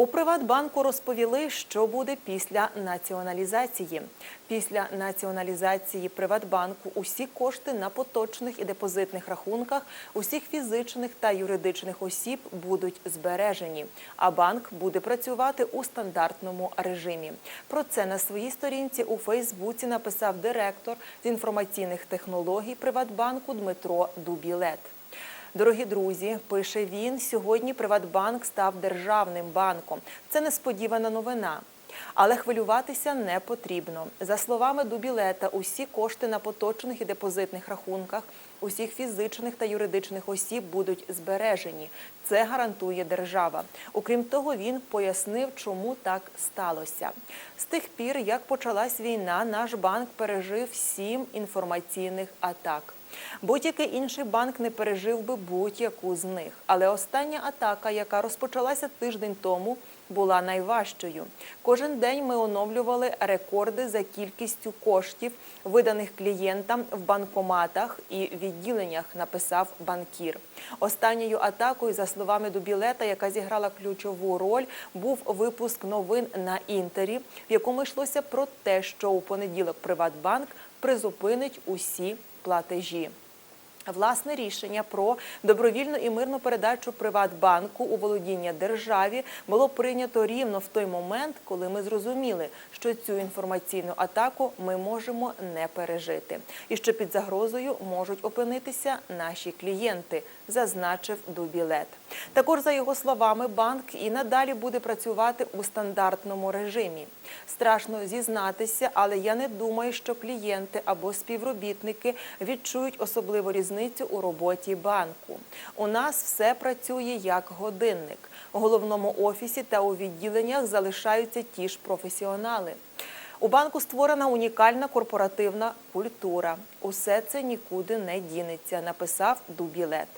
У Приватбанку розповіли, що буде після націоналізації. Після націоналізації Приватбанку усі кошти на поточних і депозитних рахунках усіх фізичних та юридичних осіб будуть збережені, а банк буде працювати у стандартному режимі. Про це на своїй сторінці у Фейсбуці написав директор з інформаційних технологій Приватбанку Дмитро Дубілет. Дорогі друзі, пише він, сьогодні Приватбанк став державним банком. Це несподівана новина. Але хвилюватися не потрібно. За словами Дубілета, усі кошти на поточних і депозитних рахунках усіх фізичних та юридичних осіб будуть збережені. Це гарантує держава. Окрім того, він пояснив, чому так сталося. З тих пір, як почалась війна, наш банк пережив сім інформаційних атак. Будь-який інший банк не пережив би будь-яку з них. Але остання атака, яка розпочалася тиждень тому, була найважчою. Кожен день ми оновлювали рекорди за кількістю коштів, виданих клієнтам в банкоматах і відділеннях, написав банкір. Останньою атакою, за словами Дубілета, яка зіграла ключову роль, був випуск новин на інтері, в якому йшлося про те, що у понеділок Приватбанк призупинить усі платежі. Власне рішення про добровільну і мирну передачу Приватбанку у володіння державі було прийнято рівно в той момент, коли ми зрозуміли, що цю інформаційну атаку ми можемо не пережити, і що під загрозою можуть опинитися наші клієнти, зазначив Дубілет. Також за його словами, банк і надалі буде працювати у стандартному режимі. Страшно зізнатися, але я не думаю, що клієнти або співробітники відчують особливу різницю у роботі банку. У нас все працює як годинник. У головному офісі та у відділеннях залишаються ті ж професіонали. У банку створена унікальна корпоративна культура. Усе це нікуди не дінеться, написав Дубілет.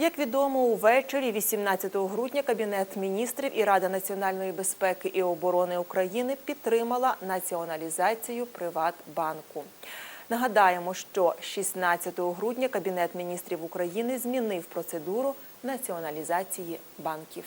Як відомо, увечері 18 грудня Кабінет міністрів і Рада національної безпеки і оборони України підтримала націоналізацію Приватбанку. Нагадаємо, що 16 грудня Кабінет міністрів України змінив процедуру націоналізації банків.